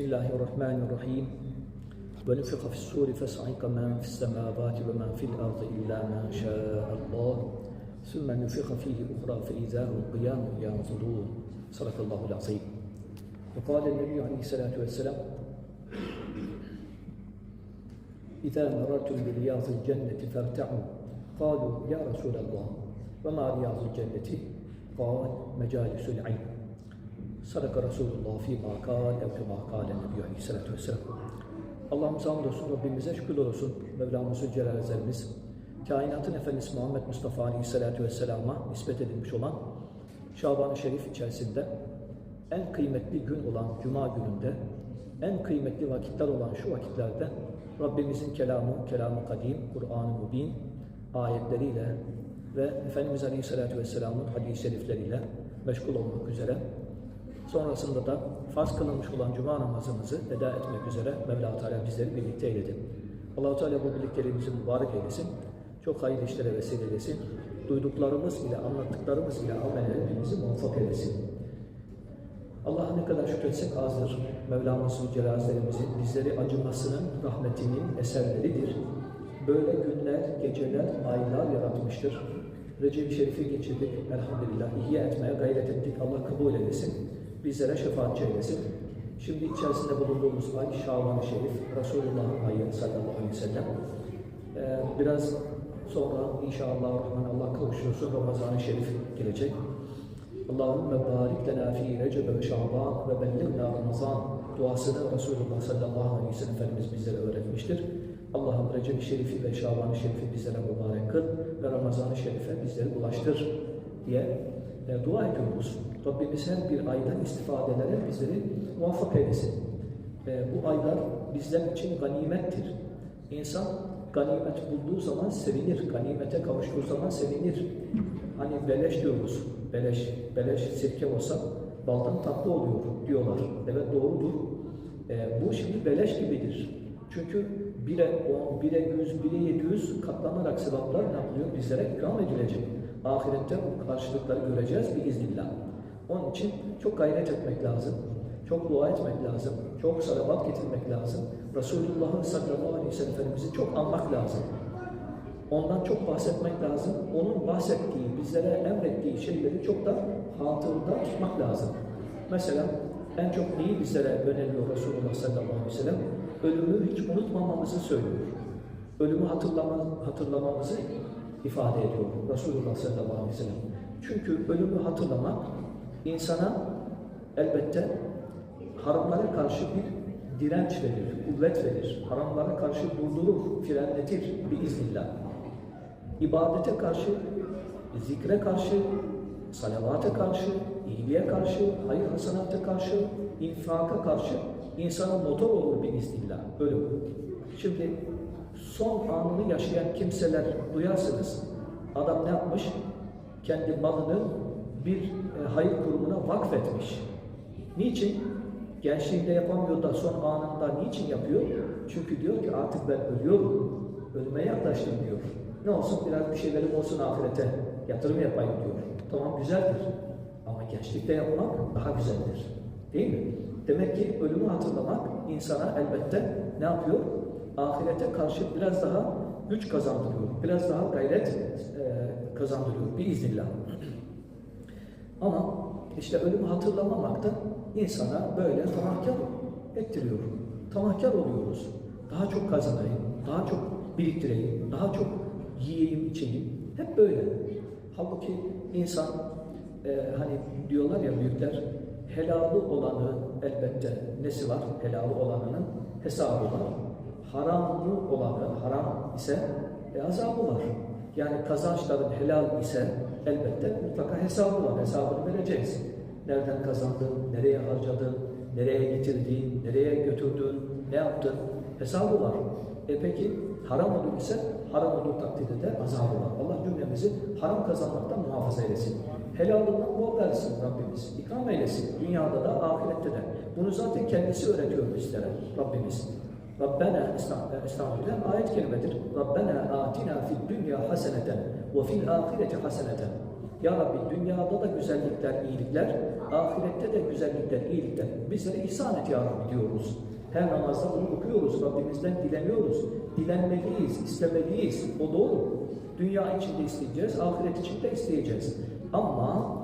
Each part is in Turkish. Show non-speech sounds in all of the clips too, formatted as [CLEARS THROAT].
بسم الله الرحمن الرحيم ونفخ في السور فصعق من في السماوات ومن في الأرض إلا ما شاء الله. ثم نفخ فيه أخرى فإذا هم قيام ينظرون. صدق الله العظيم. وقال النبي عليه الصلاة والسلام إذا مررتم برياض الجنة فارتعوا. قالوا يا رسول الله وما رياض الجنة؟ قال مجالس العلم. Sadaka Resulullah fîmâ kâl ev kemâ kâle nebiyyü aleyhissalâtu vesselam. Allah'ımıza hamdolsun, Rabbimize şükürler olsun. Mevlamızı Celal Ezelimiz, kainatın Efendisi Muhammed Mustafa Aleyhisselatü Vesselam'a nispet edilmiş olan Şaban-ı Şerif içerisinde en kıymetli gün olan Cuma gününde, en kıymetli vakitler olan şu vakitlerde Rabbimizin kelamı, kelamı kadim, Kur'an-ı Mubin ayetleriyle ve Efendimiz Aleyhisselatü Vesselam'ın hadis-i şerifleriyle meşgul olmak üzere Sonrasında da farz kılınmış olan cuma namazımızı eda etmek üzere Mevla Teala bizleri birlikte eyledi. allah Teala bu birlikteliğimizi mübarek eylesin. Çok hayırlı işlere vesile eylesin. Duyduklarımız ile, anlattıklarımız ile amel hepimizi muvaffak eylesin. Allah'a ne kadar şükretsek azdır. Mevlamız Celazlerimizin bizleri acımasının, rahmetinin eserleridir. Böyle günler, geceler, aylar yaratmıştır. Recep-i Şerif'i geçirdik. Elhamdülillah ihya etmeye gayret ettik. Allah kabul eylesin. Bizlere şefaatçi eylesin. Şimdi içerisinde bulunduğumuz ay Şaban-ı Şerif, Resulullah'ın ayı sallallahu aleyhi ve sellem. Ee, biraz sonra inşallah Rahman Allah kavuşursa Ramazan-ı Şerif gelecek. Allahümme barik lena fi Recep ve Şaban ve bellighna Ramazan duasını Resulullah sallallahu aleyhi ve sellem Efendimiz bizlere öğretmiştir. Allah'ım Recep-i Şerif'i ve Şaban-ı Şerif'i bizlere mübarek kıl ve Ramazan-ı Şerif'e bizleri ulaştır diye e, dua ediyoruz. Rabbimiz her bir aydan istifadelere bizleri muvaffak eylesin. E, bu aylar bizler için ganimettir. İnsan ganimet bulduğu zaman sevinir, ganimete kavuştuğu zaman sevinir. Hani beleş diyoruz, beleş, beleş sirke olsa baldan tatlı oluyor diyorlar. Evet doğrudur. E, bu şimdi beleş gibidir. Çünkü 1'e 10, 1'e 100, 1'e 700 katlanarak sevaplar ne yapılıyor? Bizlere ikram edilecek. Ahirette bu karşılıkları göreceğiz biiznillah. Onun için çok gayret etmek lazım. Çok dua etmek lazım. Çok salavat getirmek lazım. Resulullah'ın sallallahu aleyhi ve sellem Efendimiz'i çok anmak lazım. Ondan çok bahsetmek lazım. Onun bahsettiği, bizlere emrettiği şeyleri çok da hatırda tutmak lazım. Mesela en çok neyi bizlere öneriyor Resulullah sallallahu aleyhi ve sellem? Ölümü hiç unutmamamızı söylüyor. Ölümü hatırlama, hatırlamamızı ifade ediyor Resulullah sallallahu aleyhi ve sellem. Çünkü ölümü hatırlamak insana elbette haramlara karşı bir direnç verir, kuvvet verir. Haramlara karşı durdurur, frenletir biiznillah. İbadete karşı, zikre karşı, salavata karşı, iyiliğe karşı, hayır hasanata karşı, infaka karşı insana motor olur biiznillah. Ölüm. Şimdi son anını yaşayan kimseler duyarsınız. Adam ne yapmış? Kendi malını bir e, hayır kurumuna vakfetmiş. Niçin? Gençliğinde yapamıyor da son anında niçin yapıyor? Çünkü diyor ki artık ben ölüyorum. Ölüme yaklaştım diyor. Ne olsun biraz bir şeylerim olsun ahirete. Yatırım yapayım diyor. Tamam güzeldir. Ama gençlikte yapmak daha güzeldir. Değil mi? Demek ki ölümü hatırlamak insana elbette ne yapıyor? Ahirete karşı biraz daha güç kazandırıyor. Biraz daha gayret e, kazandırıyor biiznillah. Ama işte ölümü hatırlamamak da insana böyle tamahkar ettiriyor. Tamahkar oluyoruz. Daha çok kazanayım, daha çok biriktireyim, daha çok yiyeyim, içeyim. Hep böyle. Halbuki insan e, hani diyorlar ya büyükler helalı olanı elbette nesi var? Helalı olanının hesabı var. Haramlı olanı, haram ise e, azabı var. Yani kazançların helal ise elbette mutlaka hesabı var. Hesabını vereceğiz. Nereden kazandın, nereye harcadın, nereye getirdin, nereye götürdün, ne yaptın hesabı var. E peki haram olur ise haram olduğu takdirde de azabı var. Allah cümlemizi haram kazanmaktan muhafaza eylesin. Helalından bol versin Rabbimiz. İkram eylesin. Dünyada da ahirette de. Bunu zaten kendisi öğretiyor bizlere Rabbimiz. Rabbena estağfirullah ayet kelimedir. Rabbena atina fid dünya haseneten ve fil ahireti haseneten. Ya Rabbi dünyada da güzellikler, iyilikler, ahirette de güzellikler, iyilikler. Bizlere ihsan et Ya Rabbi diyoruz. Her namazda bunu okuyoruz, Rabbimizden dileniyoruz. Dilenmeliyiz, istemeliyiz. O doğru. Dünya için de isteyeceğiz, ahiret için de isteyeceğiz. Ama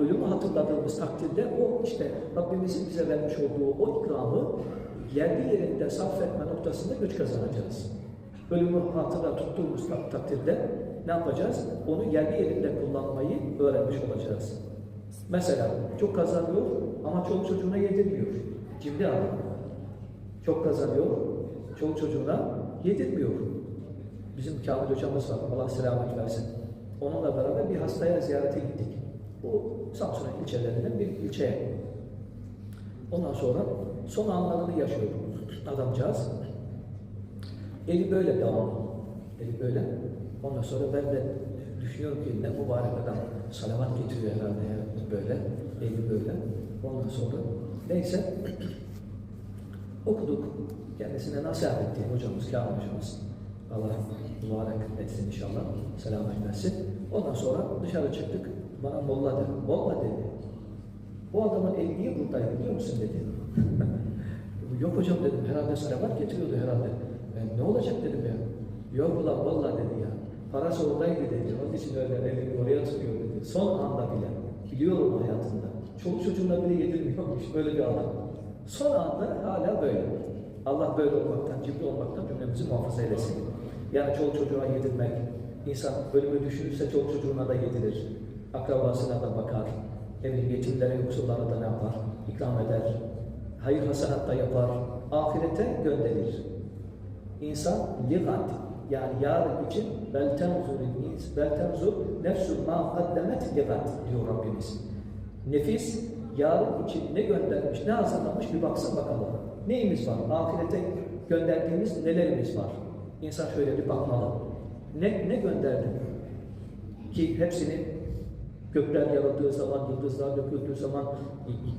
ölümü hatırladığımız takdirde o işte Rabbimizin bize vermiş olduğu o ikramı yerli yerinde sarf etme noktasında güç kazanacağız. Ölümü hatıra tuttuğumuz tak- takdirde ne yapacağız? Onu yerli yerinde kullanmayı öğrenmiş olacağız. Mesela çok kazanıyor ama çoluk çocuğuna yedirmiyor. Cimri adam. Çok kazanıyor, çoluk çocuğuna yedirmiyor. Bizim Kamil hocamız var, Allah selamet versin. Onunla beraber bir hastaya ziyarete gittik. Bu Samsun'un ilçelerinden bir ilçeye. Ondan sonra son anlarını yaşıyor adamcağız. Eli böyle devamlı. Eli böyle. Ondan sonra ben de düşünüyorum ki ne mübarek adam salavat getiriyor herhalde ya böyle. Eli böyle. Ondan sonra neyse [CLEARS THROAT] okuduk. Kendisine nasihat etti hocamız, Kamil hocamız. Allah mübarek etsin inşallah. Selamet versin. Ondan sonra dışarı çıktık. Bana molla dedi. Molla dedi. Bu adamın eli niye buradaydı biliyor musun dedi. [LAUGHS] Yok hocam dedim herhalde salavat getiriyordu herhalde. Ben, ne olacak dedim ya. Yok ulan vallahi dedi ya. Parası oradaydı dedi. Onun için öyle elini oraya tutuyor dedi. Son anda bile. Biliyorum hayatında. Çoluk çocuğuna bile yedirmiyormuş böyle bir adam. Son anda hala böyle. Allah böyle olmaktan, cimri olmaktan cümlemizi muhafaza eylesin. Yani çoluk çocuğa yedirmek, insan ölümü düşünürse çoluk çocuğuna da yedirir. Akrabasına da bakar. Evin yetimlere, yoksullara da ne yapar? İkram eder. Hayır hasenat da yapar. Ahirete gönderir. İnsan ligat yani yarın için bel tenzur bel tenzur nefsun ma kaddemet ligat diyor Rabbimiz. Nefis yarın için ne göndermiş, ne hazırlamış bir baksın bakalım. Neyimiz var? Ahirete gönderdiğimiz nelerimiz var? İnsan şöyle bir bakmalı. Ne, ne gönderdim? Ki hepsini gökler yarıldığı zaman, yıldızlar döküldüğü zaman,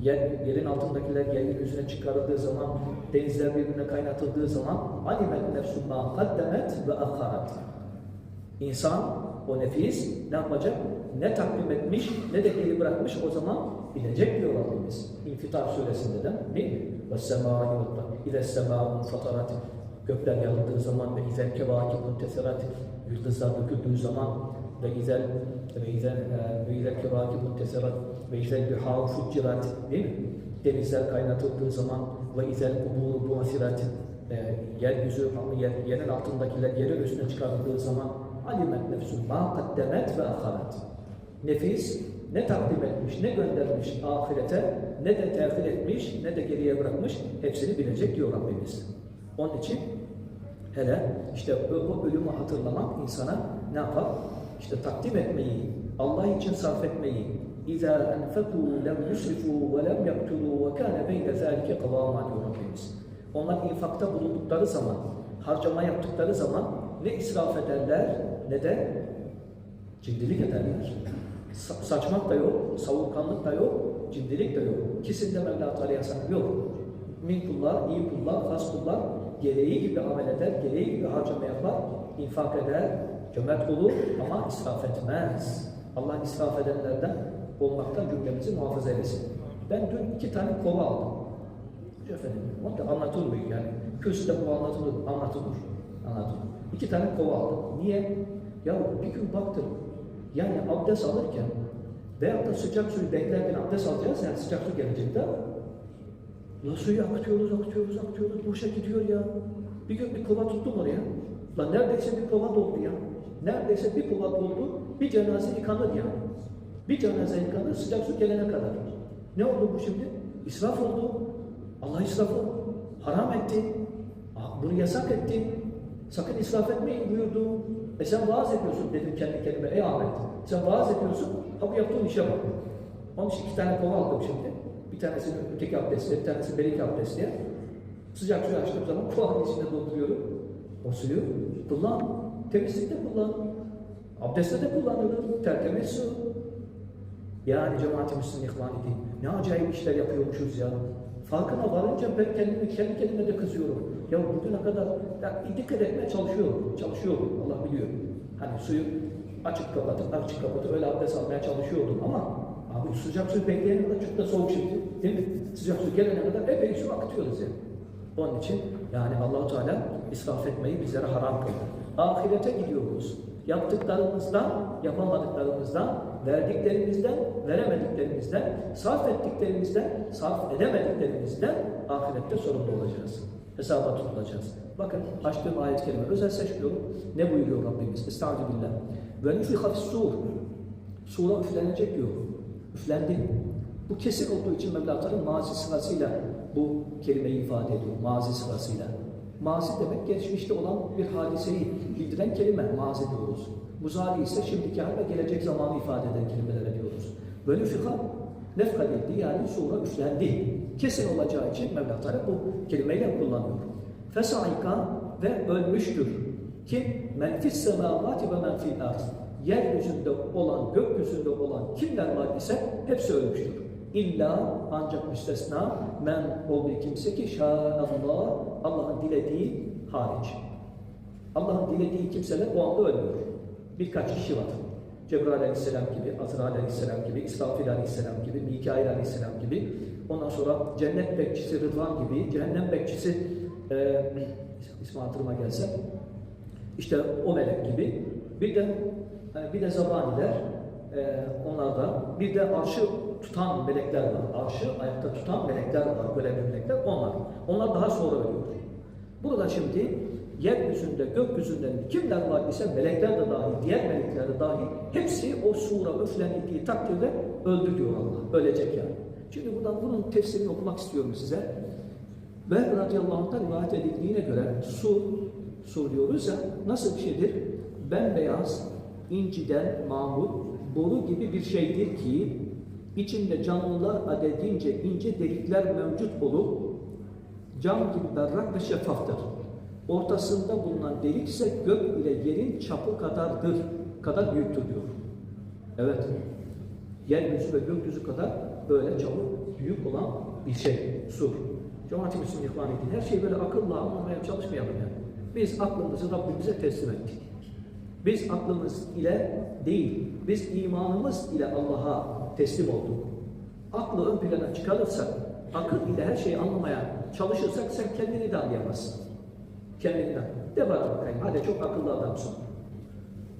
yer, yerin altındakiler yerin yüzüne çıkarıldığı zaman, denizler birbirine kaynatıldığı zaman alimet nefsun ma kaddemet ve akharat. İnsan, o nefis ne yapacak? Ne takdim etmiş, ne de geri bırakmış o zaman bilecek diyor Rabbimiz. İnfitar suresinde de değil mi? Semâi ve ile semâun fatarat. Gökler yarıldığı zaman ve izel kevâkibun teserat. Yıldızlar döküldüğü zaman ve izel ve izel ve izel kevâkibun teserat ve izel bihâru fuccirat değil mi? Denizler kaynatıldığı zaman ve izel kubûru buasirat e, yeryüzü, yer, yerin altındakiler yerin üstüne çıkarıldığı zaman alimet nefsun ma kaddemet ve aharet. Nefis ne takdim etmiş, ne göndermiş ahirete, ne de tehir etmiş, ne de geriye bırakmış, hepsini bilecek diyor Rabbimiz. Onun için hele işte o ölümü hatırlamak insana ne yapar? İşte takdim etmeyi, Allah için sarf etmeyi, اِذَا اَنْفَقُوا لَمْ يُسْرِفُوا وَلَمْ يَقْتُلُوا وَكَانَ بَيْنَ ذَٰلِكَ قَوَامًا diyor Rabbimiz. Onlar infakta bulundukları zaman, harcama yaptıkları zaman ne israf ederler ne de cimrilik ederler. Sa- saçmak da yok, savurkanlık da yok, cimrilik de yok. İkisinde Mevla Teala yasak yok. Min kullar, iyi kullar, has kullar gereği gibi amel eder, gereği gibi harcama yapar, infak eder, cömert olur ama israf etmez. Allah israf edenlerden olmaktan cümlemizi muhafaza eylesin. Ben dün iki tane kova aldım. Efendim, o da anlatılmıyor yani. Kürsüde bu anlatılır, anlatılır. Anlatılır. İki tane kova aldım. Niye? Ya bir gün baktım, yani abdest alırken veyahut da sıcak suyu beklerken abdest alacağız, yani sıcak su gelecek de ya suyu akıtıyoruz, akıtıyoruz, akıtıyoruz, boşa gidiyor ya. Bir gün bir kova tuttum oraya. Lan neredeyse bir kova doldu ya. Neredeyse bir kova doldu, bir cenaze yıkanır ya. Bir cenaze yıkanır sıcak su gelene kadar. Ne oldu bu şimdi? İsraf oldu. Allah israfı haram etti. Ah, Bunu yasak etti. Sakın israf etmeyin buyurdu. E sen vaaz ediyorsun dedim kendi kendime. Ey Ahmet sen vaaz ediyorsun. Ha bu yaptığın işe bak. Onun için iki tane kova aldım şimdi. Bir tanesi öteki abdestli, bir tanesi belik abdestli. Sıcak suyu açtığım zaman kulağın içinde dolduruyorum. O suyu kullan. Temizlikte kullan. Abdestte de kullanılır. Tertemiz su. Yani cemaat-i Müslüman ihvan edin. Ne acayip işler yapıyormuşuz ya. Farkına varınca ben kendimi kendi kendime de kızıyorum. Ya bugüne kadar ya dikkat etmeye çalışıyorum. Çalışıyorum. Allah biliyor. Hani suyu açık kapatıp açık kapatıp öyle abdest almaya çalışıyordum ama abi sıcak su bekleyene kadar çok da soğuk şimdi. Değil mi? Sıcak su gelene kadar epey su akıtıyoruz yani. Onun için yani Allahu Teala israf etmeyi bizlere haram kıldı. Ahirete gidiyoruz. Yaptıklarımızdan, yapamadıklarımızdan, verdiklerimizden, veremediklerimizden, sarf ettiklerimizden, sarf edemediklerimizden ahirette sorumlu olacağız. Hesaba tutulacağız. Bakın açtığım ayet kelime özel seçmiyorum. Ne buyuruyor Rabbimiz? Estağfirullah. Ve nüfiha sur. Sura üflenecek diyor. Üflendi. Bu kesin olduğu için Mevla Teala mazi sırasıyla bu kelimeyi ifade ediyor. Mazi sırasıyla. Mazi demek geçmişte olan bir hadiseyi bildiren kelime. Mazi diyoruz. Muzari ise şimdiki hal ve gelecek zamanı ifade eden kelimelere diyoruz. Böyle fıkha nefka edildi yani sura üflendi. Kesin olacağı için Mevla Teala bu kelimeyle kullanıyor. Fesaika ve ölmüştür. Kim? Men fis semavati ve men fil ard. Yeryüzünde olan, gökyüzünde olan kimler var ise hepsi ölmüştür. İlla ancak müstesna men olduğu kimse ki şâallah Allah'ın dilediği hariç. Allah'ın dilediği kimseler o anda ölmüyor. Birkaç kişi var. Cebrail aleyhisselam gibi, Azrail aleyhisselam gibi, İsrafil aleyhisselam gibi, Mikail aleyhisselam gibi. Ondan sonra cennet bekçisi Rıdvan gibi, cehennem bekçisi e, ismi hatırıma gelse işte o melek gibi. Bir de e, bir de zabaniler e, onlarda bir de arşı tutan melekler var. Arşı ayakta tutan melekler var. Görevli melekler onlar. Onlar daha sonra ölüyor. Burada şimdi yeryüzünde, gökyüzünde kimler var ise melekler de dahil, diğer melekler de dahil hepsi o sura üflenildiği takdirde öldü diyor Allah. Ölecek yani. Şimdi buradan bunun tefsirini okumak istiyorum size. Ve radıyallahu anh'tan rivayet edildiğine göre su, su diyoruz ya nasıl bir şeydir? Bembeyaz, inciden mamul, boru gibi bir şeydir ki içinde canlılar adedince ince delikler mevcut olup cam gibi berrak ve şeffaftır. Ortasında bulunan delik ise gök ile yerin çapı kadardır, kadar büyüktür diyor. Evet, yeryüzü ve gökyüzü kadar böyle çapı büyük olan bir şey, su. Cemaat-i Müslüman ihvan edin. Her şeyi böyle akılla anlamaya çalışmayalım yani. Biz aklımızı Rabbimize teslim ettik. Biz aklımız ile değil, biz imanımız ile Allah'a teslim olduk. Aklı ön plana çıkarırsak, akıl ile her şeyi anlamaya çalışırsak sen kendini de anlayamazsın. Kendini de. De bana bakayım, hadi çok akıllı adamsın.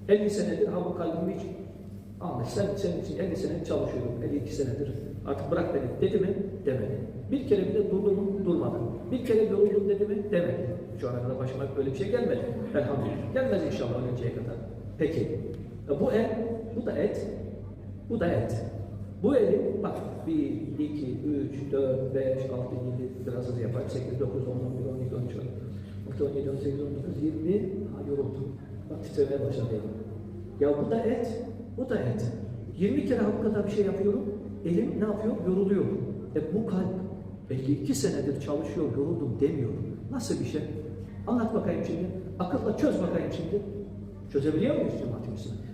50 senedir ha bu kalbim hiç Ahmet sen senin için 50 senedir çalışıyorum, 52 senedir artık bırak beni dedi mi? Demedi. Bir kere bile durdu mu? Durmadı. Bir kere yoruldum dedi mi? Demedi. Şu ana kadar başıma böyle bir şey gelmedi. Elhamdülillah. Gelmez inşallah ölünceye kadar. Peki. E bu et, bu da et, bu da et. Bu eli bak 1, 2, 3, 4, 5, 6, 7 biraz hızlı yapar. 8, 9, 10, 11, 12, 13, 14, 17, 18, 19, 20 ha yoruldum. Bak titremeye başladı elim. Ya bu da et, bu da et. 20 kere kadar bir şey yapıyorum. Elim ne yapıyor? Yoruluyor. E bu kalp 52 senedir çalışıyor, yoruldum demiyor. Nasıl bir şey? Anlat bakayım şimdi. Akılla çöz bakayım şimdi. Çözebiliyor muyuz cemaat?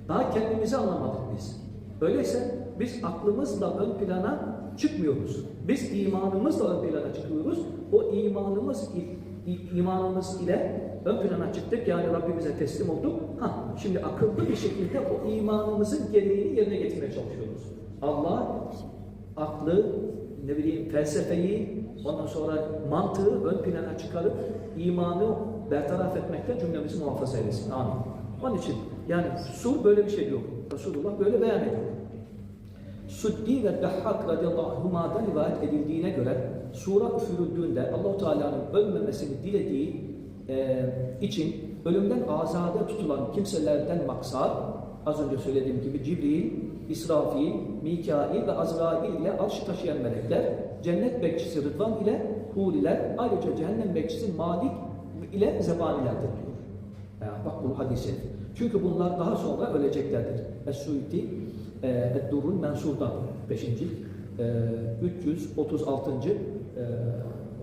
Daha kendimizi anlamadık biz. Öyleyse biz aklımızla ön plana çıkmıyoruz. Biz imanımızla ön plana çıkıyoruz. O imanımız imanımız ile ön plana çıktık yani Rabbimize teslim olduk. Ha, şimdi akıllı bir şekilde o imanımızın gereğini yerine getirmeye çalışıyoruz. Allah aklı, ne bileyim felsefeyi, ondan sonra mantığı ön plana çıkarıp imanı bertaraf etmekten cümlemizi muhafaza eylesin. Amin. Onun için yani sur böyle bir şey yok. Resulullah böyle beyan ediyor. Suddi ve Dahhak radıyallahu anhuma'dan rivayet edildiğine göre sura üfürüldüğünde allah Teala'nın ölmemesini dilediği e, için ölümden azade tutulan kimselerden maksat az önce söylediğim gibi Cibril, İsrafil, Mikail ve Azrail ile arşı taşıyan melekler, cennet bekçisi Rıdvan ile Huriler, ayrıca cehennem bekçisi Malik ile zebanilerdir diyor. Yani bak bu hadis Çünkü bunlar daha sonra öleceklerdir. Es-Suyuti, Eddurul Mensur'dan 5. e, 336. e,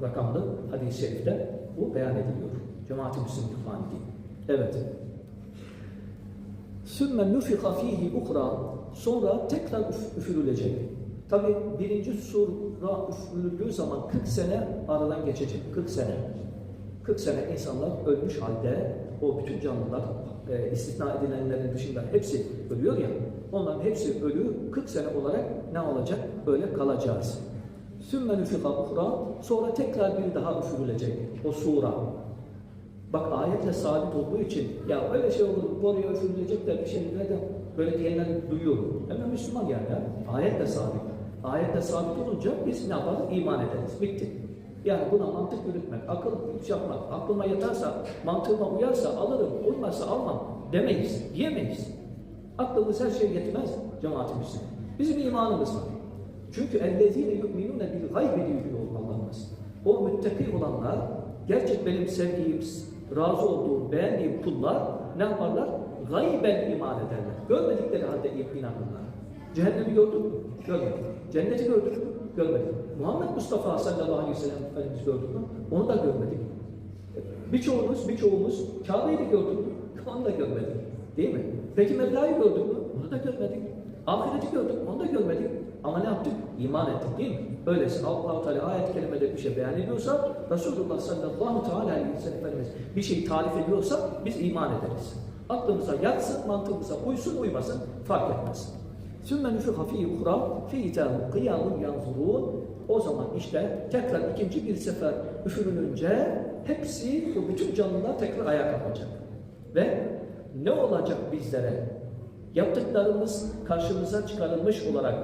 rakamlı hadis-i şerifte bu beyan ediliyor. Cemaat-i Müslümin İhvan değil. Evet. Sümme nufika fihi ukra sonra tekrar üf- üfürülecek. Tabi birinci sura üfürüldüğü zaman 40 sene aradan geçecek. 40 sene. 40 sene insanlar ölmüş halde o bütün canlılar e, istisna edilenlerin dışında hepsi ölüyor ya onların hepsi ölü 40 sene olarak ne olacak? Böyle kalacağız. Sümme nufika ukra sonra tekrar bir daha üfürülecek o sura. Bak ayetle sabit olduğu için ya öyle şey olur, boruya üfürülecek de bir şey neden böyle diyenler duyuyorum. Hemen Müslüman yani ya. Ayetle sabit. Ayetle sabit olunca biz ne yaparız? İman ederiz. Bitti. Yani buna mantık yürütmek, akıl yapmak, aklıma yatarsa, mantığıma uyarsa alırım, uymazsa almam demeyiz, diyemeyiz. Aklımız her şey yetmez cemaat-i. Bizim imanımız var. Çünkü ellezine yu'minune bil gaybi diyor Allah'ımız. O müttaki olanlar, gerçek benim sevdiğim, razı olduğum, beğendiğim kullar ne yaparlar? Gayben iman ederler. Görmedikleri halde inanırlar. Cehennemi gördük mü? Görmedik. Cenneti gördük mü? Görmedik. Muhammed Mustafa sallallahu aleyhi ve sellem Efendimiz gördük mü? Onu da görmedik. Birçoğumuz, birçoğumuz Kabe'yi de gördük mü? Onu da görmedik. Değil mi? Peki Mevla'yı gördük mü? Onu da görmedik. Ahireti gördük? Onu da görmedik. Ama ne yaptık? İman ettik değil mi? Öyleyse Allah-u Teala ayet-i kerimede bir şey beyan ediyorsa, Resulullah sallallahu teala aleyhi ve sellem Efendimiz bir şey tarif ediyorsa biz iman ederiz. Aklımıza yatsın, mantığımıza uysun, uymasın fark etmez. Nüfuha fi ukra fi itahu kıyamun yanzurun. O zaman işte tekrar ikinci bir sefer üfürülünce hepsi, bu bütün canlılar tekrar ayağa kalkacak. Ve ne olacak bizlere? Yaptıklarımız karşımıza çıkarılmış olarak,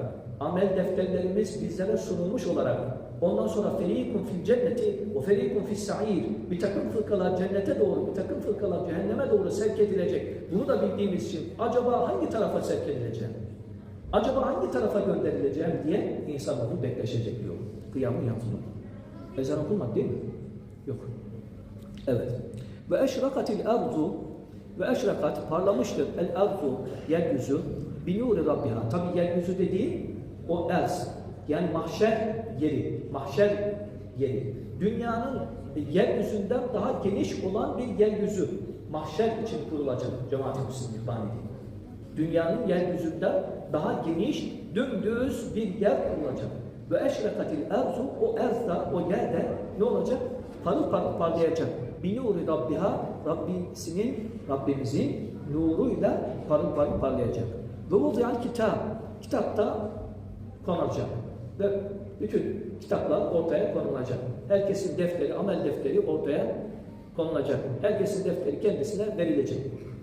amel defterlerimiz bizlere sunulmuş olarak, ondan sonra ferikun fil cenneti ve ferikun fis sa'ir, bir takım fırkalar cennete doğru, bir takım fırkalar cehenneme doğru sevk edilecek. Bunu da bildiğimiz için acaba hangi tarafa sevk edileceğim? Acaba hangi tarafa gönderileceğim diye insanlar bekleşecek diyor. Kıyamın yansıma. Ezan okunmak değil mi? Yok. Evet. Ve eşrakatil arzu ve eşrakat parlamıştır el arzu yeryüzü bi nuri rabbiha. Tabi yeryüzü dediği o erz. Yani mahşer yeri. Mahşer yeri. Dünyanın yeryüzünden daha geniş olan bir yeryüzü. Mahşer için kurulacak cemaat-i müslümin değil. Dünyanın yeryüzünden daha geniş, dümdüz bir yer olacak. Ve eşrekatil erzu, o erzda, o yerde ne olacak? Parıl parıl parlayacak. Bi nuri Rabbiha, Rabbisinin, Rabbimizin nuruyla parıl parıl parlayacak. Ve vudiyan kitap, kitapta konulacak. Ve bütün kitaplar ortaya konulacak. Herkesin defteri, amel defteri ortaya konulacak. Herkesin defteri kendisine verilecek.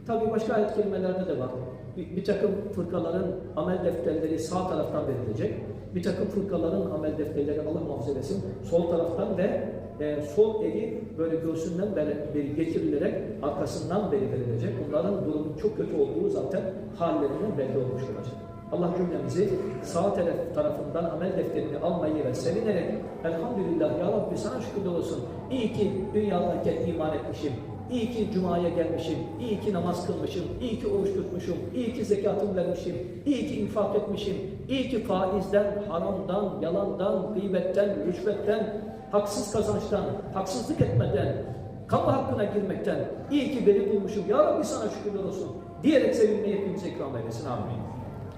Tabii başka ayet kelimelerde de var. Bir, bir takım fırkaların amel defterleri sağ taraftan verilecek. Bir takım fırkaların amel defterleri Allah muhafaza etsin sol taraftan ve e, sol eli böyle göğsünden beri, beri getirilerek arkasından beri verilecek. Bunların durumu çok kötü olduğu zaten hallerinden belli olmuş olacak. Allah cümlemizi sağ taraf tarafından amel defterini almayı ve sevinerek Elhamdülillah ya Rabbi sana şükürler olsun. İyi ki dünyadayken iman etmişim. İyi ki Cuma'ya gelmişim, iyi ki namaz kılmışım, iyi ki oruç tutmuşum, iyi ki zekatımı vermişim, iyi ki infak etmişim, iyi ki faizden, haramdan, yalandan, gıybetten, rüşvetten, haksız kazançtan, haksızlık etmeden, kamu hakkına girmekten, iyi ki beni bulmuşum, ya Rabbi sana şükürler olsun diyerek sevinmeyi hepimize ikram eylesin. Amin.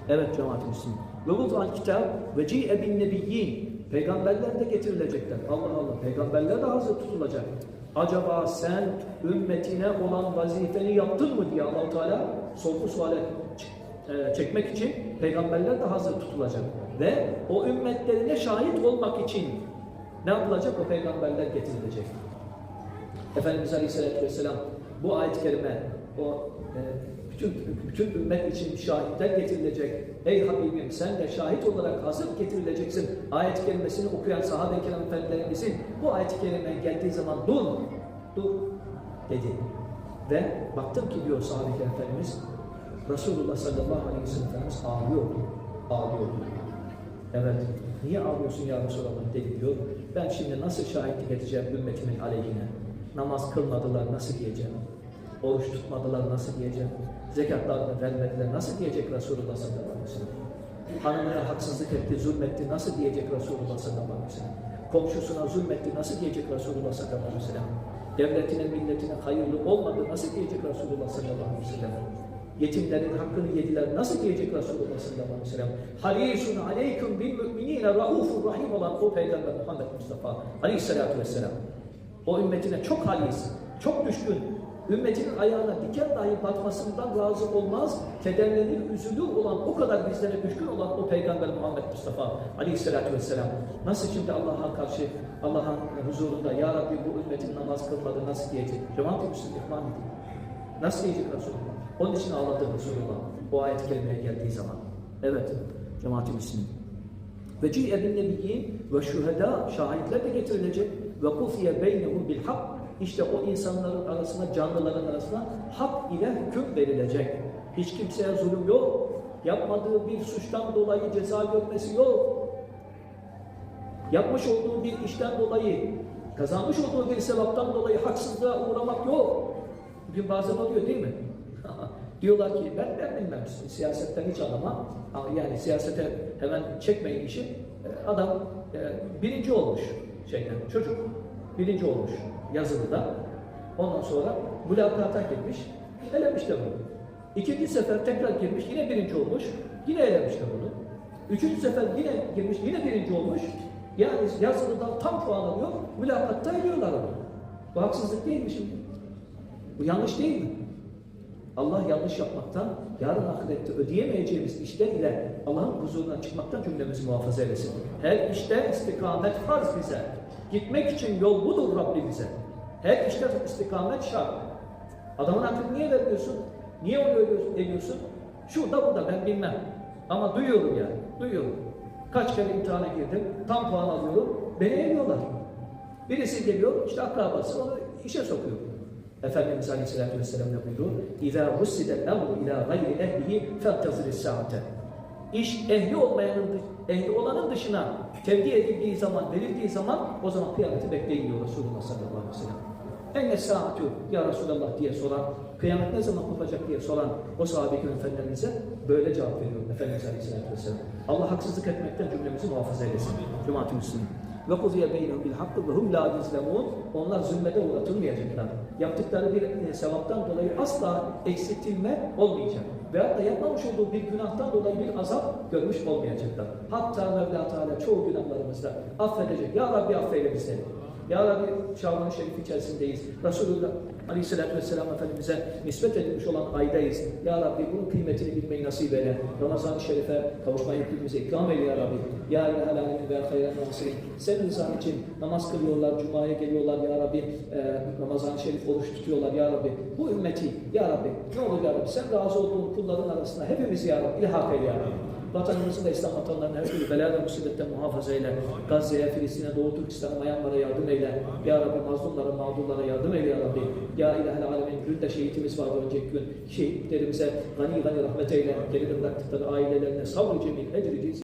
Evet cemaat-i Müslüman. Ve vudal kitap ve ci'e bin nebiyyin. Peygamberler de getirilecekler. Allah Allah. Peygamberler de hazır tutulacak. Acaba sen ümmetine olan vazifeni yaptın mı diye allah Teala sorgu suale e, çekmek için peygamberler de hazır tutulacak. Ve o ümmetlerine şahit olmak için ne yapılacak? O peygamberler getirilecek. Efendimiz Aleyhisselatü Vesselam bu ayet-i kerime o e, bütün, bütün ümmet için şahitler getirilecek. Ey Habibim sen de şahit olarak hazır getirileceksin. Ayet-i kerimesini okuyan sahabe-i kiram efendilerimizin bu ayet-i kerime geldiği zaman dur, dur dedi. Ve baktım ki diyor sahabe-i kiram efendimiz Resulullah sallallahu aleyhi ve sellem Efendimiz ağlıyordu. Ağlıyordu. Evet. Niye ağlıyorsun ya Resulallah dedi diyor. Ben şimdi nasıl şahitlik edeceğim ümmetimin aleyhine? Namaz kılmadılar nasıl diyeceğim? Oruç tutmadılar nasıl diyeceğim? Zekatlarını vermediler nasıl diyecek Resulullah sallallahu aleyhi ve sellem? Hanımına haksızlık etti, zulmetti. Nasıl diyecek Resulullah sallallahu aleyhi ve sellem? Komşusuna zulmetti. Nasıl diyecek Resulullah sallallahu aleyhi ve sellem? Devletine, milletine hayırlı olmadı. Nasıl diyecek Resulullah sallallahu aleyhi ve sellem? Yetimlerin hakkını yediler. Nasıl diyecek Resulullah sallallahu aleyhi ve sellem? Harisun aleyküm bil müminine raufur rahim olan o Peygamber Muhammed Mustafa aleyhissalatu vesselam. O ümmetine çok halis, çok düşkün, ümmetinin ayağına diken dahi batmasından razı olmaz, kederlenir, üzülür olan, o kadar bizlere düşkün olan o Peygamber Muhammed Mustafa aleyhissalatü vesselam. Nasıl şimdi Allah'a karşı, Allah'ın huzurunda, Ya Rabbi bu ümmetin namaz kılmadı nasıl diyecek? Cemaat-i Müslüm ihmal edin. Nasıl diyecek Resulullah? Onun için ağladı Resulullah. O ayet kelimeye geldiği zaman. Evet, cemaat-i Müslüm. Ve ci'e bin nebiyyin ve şüheda şahitler de getirilecek ve kufiye beynehum bil hak işte o insanların arasına, canlıların arasına hak ile hüküm verilecek. Hiç kimseye zulüm yok. Yapmadığı bir suçtan dolayı ceza görmesi yok. Yapmış olduğu bir işten dolayı, kazanmış olduğu bir sevaptan dolayı haksızlığa uğramak yok. Bugün bazen oluyor değil mi? [LAUGHS] Diyorlar ki ben, ben bilmem siyasetten hiç anlamam. Ama Yani siyasete hemen çekmeyin işi. E, Adam e, birinci olmuş şeyden, çocuk birinci olmuş yazılıda. Ondan sonra mülakata girmiş, elemiş de bunu. İkinci sefer tekrar girmiş, yine birinci olmuş, yine elemiş de bunu. Üçüncü sefer yine girmiş, yine birinci olmuş. Yani yazılıdan tam puan alıyor, mülakatta eliyorlar onu. Bu haksızlık değil mi şimdi? Bu yanlış değil mi? Allah yanlış yapmaktan, yarın ahirette ödeyemeyeceğimiz işler ile Allah'ın huzuruna çıkmaktan cümlemizi muhafaza eylesin. Her işte istikamet farz bize. Gitmek için yol budur Rabbi bize. Her işte istikamet şart. Adamın aklını niye vermiyorsun? Niye onu öyle ediyorsun? Şurada burada ben bilmem. Ama duyuyorum yani. Duyuyorum. Kaç kere imtihana girdim. Tam puan alıyorum. Beni eliyorlar. Birisi geliyor, işte akrabası onu işe sokuyor. Efendimiz Aleyhisselatü Vesselam ne buyuruyor? اِذَا رُسِّدَ الْاَمْرُ اِلَى غَيْرِ اَهْلِهِ فَابْتَزِرِ السَّاعَةَ İş ehli olmayanın, ehli olanın dışına tevdi edildiği zaman, verildiği zaman o zaman kıyameti bekleyin diyor Resulullah sallallahu aleyhi ve sellem. Enne saatü ya Resulallah diye soran, kıyamet ne zaman kopacak diye soran o sahabe-i efendilerimize böyle cevap veriyor Efendimiz Aleyhisselatü Vesselam. Allah haksızlık etmekten cümlemizi muhafaza eylesin. Cemaat-i Müslümin. Ve kuziye beynehum bil hakkı ve hum la. Onlar zulmede uğratılmayacaklar. Yaptıkları bir e, sevaptan dolayı asla eksiltilme olmayacak. Veyahut da yapmamış olduğu bir günahtan dolayı bir azap görmüş olmayacaklar. Hatta Mevla Teala çoğu günahlarımızda affedecek. Ya Rabbi affeyle bizi. Ya Rabbi Şaban-ı Şerif içerisindeyiz. Resulullah Aleyhisselatü Vesselam Efendimiz'e nispet edilmiş olan aydayız. Ya Rabbi bunun kıymetini bilmeyi nasip eyle. Ramazan-ı Şerif'e kavuşmayı hepimize ikram eyle Ya Rabbi. Ya İlahel Alemin ve Hayran Nasirin. Senin rızan için namaz kılıyorlar, Cuma'ya geliyorlar Ya Rabbi. E, Ramazan-ı Şerif oruç tutuyorlar Ya Rabbi. Bu ümmeti Ya Rabbi ne olur Ya Rabbi sen razı olduğun kulların arasında hepimizi Ya Rabbi ilhak eyle Ya Rabbi. Vatanımızı da İslam vatanlarını her türlü bela ve musibetten muhafaza eyle. Gazze'ye, Filistin'e, Doğu Türkistan'a, Myanmar'a yardım eyle. Ya Rabbi mazlumlara, mağdurlara yardım eyle Ya Rabbi. Ya İlahel Alemin dün de şehitimiz vardı önceki gün. Şehitlerimize gani gani rahmet eyle. Geride bıraktıkları ailelerine sabrı cemil, ecri